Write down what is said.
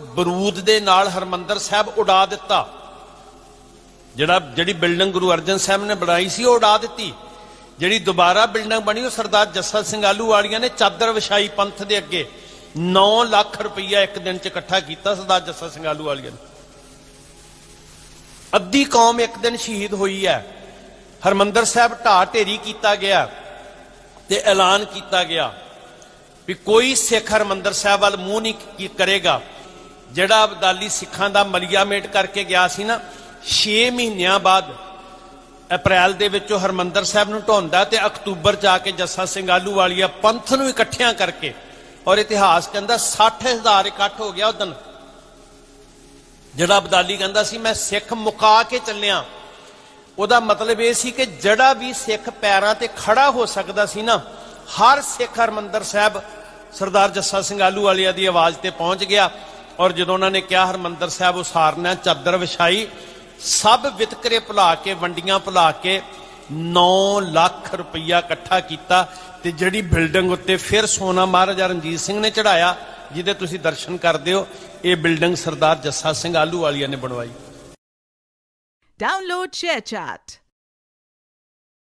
ਬਰੂਦ ਦੇ ਨਾਲ ਹਰਮੰਦਰ ਸਾਹਿਬ ਉਡਾ ਦਿੱਤਾ। ਜਿਹੜਾ, ਜਿਹੜੀ ਬਿਲਡਿੰਗ ਗੁਰੂ ਅਰਜਨ ਸਾਹਿਬ ਨੇ ਬਣਾਈ ਸੀ, ਉਹ ਉਡਾ ਦਿੱਤੀ। ਜਿਹੜੀ ਦੁਬਾਰਾ ਬਿਲਡਿੰਗ ਬਣੀ, ਉਹ ਸਰਦਾਰ ਜੱਸਾ ਸਿੰਘ ਆਲੂ ਵਾਲੀਆਂ ਨੇ ਚਾਦਰ ਵਿਛਾਈ ਪੰਥ ਦੇ ਅੱਗੇ। 9 ਲੱਖ ਰੁਪਈਆ ਇੱਕ ਦਿਨ ਚ ਇਕੱਠਾ ਕੀਤਾ ਸਰਦਾਰ ਜੱਸਾ ਸਿੰਘ ਆਲੂ ਵਾਲੀਆਂ ਨੇ। ਅੱਧੀ ਕੌਮ ਇੱਕ ਦਿਨ ਸ਼ਹੀਦ ਹੋਈ ਹੈ। ਹਰਮੰਦਰ ਸਾਹਿਬ ਢਾਹ ਢੇਰੀ ਕੀਤਾ ਗਿਆ ਤੇ ਐਲਾਨ ਕੀਤਾ ਗਿਆ ਵੀ ਕੋਈ ਸਿੱਖ ਹਰਮੰਦਰ ਸਾਹਿਬ ਵੱਲ ਮੂੰਹ ਨਹੀਂ ਕਰੇਗਾ। ਜਿਹੜਾ ਅਬਦਾਲੀ ਸਿੱਖਾਂ ਦਾ ਮਲੀਆ ਮੇਟ ਕਰਕੇ ਗਿਆ ਸੀ ਨਾ 6 ਮਹੀਨਿਆਂ ਬਾਅਦ ਅਪ੍ਰੈਲ ਦੇ ਵਿੱਚ ਉਹ ਹਰਮੰਦਰ ਸਾਹਿਬ ਨੂੰ ਢਾਉਂਦਾ ਤੇ ਅਕਤੂਬਰ ਚ ਆ ਕੇ ਜੱਸਾ ਸਿੰਘ ਆਲੂ ਵਾਲੀਆ ਪੰਥ ਨੂੰ ਇਕੱਠਿਆਂ ਕਰਕੇ ਔਰ ਇਤਿਹਾਸ ਕਹਿੰਦਾ 60000 ਇਕੱਠ ਹੋ ਗਿਆ ਉਦੋਂ ਜਿਹੜਾ ਅਬਦਾਲੀ ਕਹਿੰਦਾ ਸੀ, ਮੈਂ ਸਿੱਖ ਮੁਕਾ ਕੇ ਚੱਲਿਆ। ਉਹਦਾ ਮਤਲਬ ਇਹ ਸੀ ਕਿ ਜਿਹੜਾ ਵੀ ਸਿੱਖ ਪੈਰਾਂ ਤੇ ਖੜਾ ਹੋ ਸਕਦਾ ਸੀ ਨਾ, ਹਰ ਸਿੱਖ ਹਰਮੰਦਰ ਸਾਹਿਬ ਸਰਦਾਰ ਜੱਸਾ ਸਿੰਘ ਆਲੂ ਵਾਲੀਆ ਦੀ ਆਵਾਜ਼ ਤੇ ਪਹੁੰਚ ਗਿਆ। ਔਰ ਜਦੋਂ ਉਹਨਾਂ ਨੇ ਕਿਹਾ ਹਰਮੰਦਰ ਸਾਹਿਬ ਉਸਾਰਨਾ, ਚਾਦਰ ਵਿਛਾਈ, ਸਭ ਵਿਤਕਰੇ ਭੁਲਾ ਕੇ, ਵੰਡੀਆਂ ਭੁਲਾ ਕੇ 9 ਲੱਖ ਰੁਪਈਆ ਇਕੱਠਾ ਕੀਤਾ ਤੇ ਜਿਹੜੀ ਬਿਲਡਿੰਗ ਉੱਤੇ ਫਿਰ ਸੋਨਾ ਮਹਾਰਾਜਾ ਰਣਜੀਤ ਸਿੰਘ ਨੇ ਚੜਾਇਆ ਜਿਹਦੇ ਤੁਸੀਂ ਦਰਸ਼ਨ ਕਰਦੇ ਹੋ, ਇਹ ਬਿਲਡਿੰਗ ਸਰਦਾਰ ਜੱਸਾ ਸਿੰਘ ਆਲੂ ਵਾਲੀਆ ਨੇ ਬਣਵਾਈ Download ShareChat.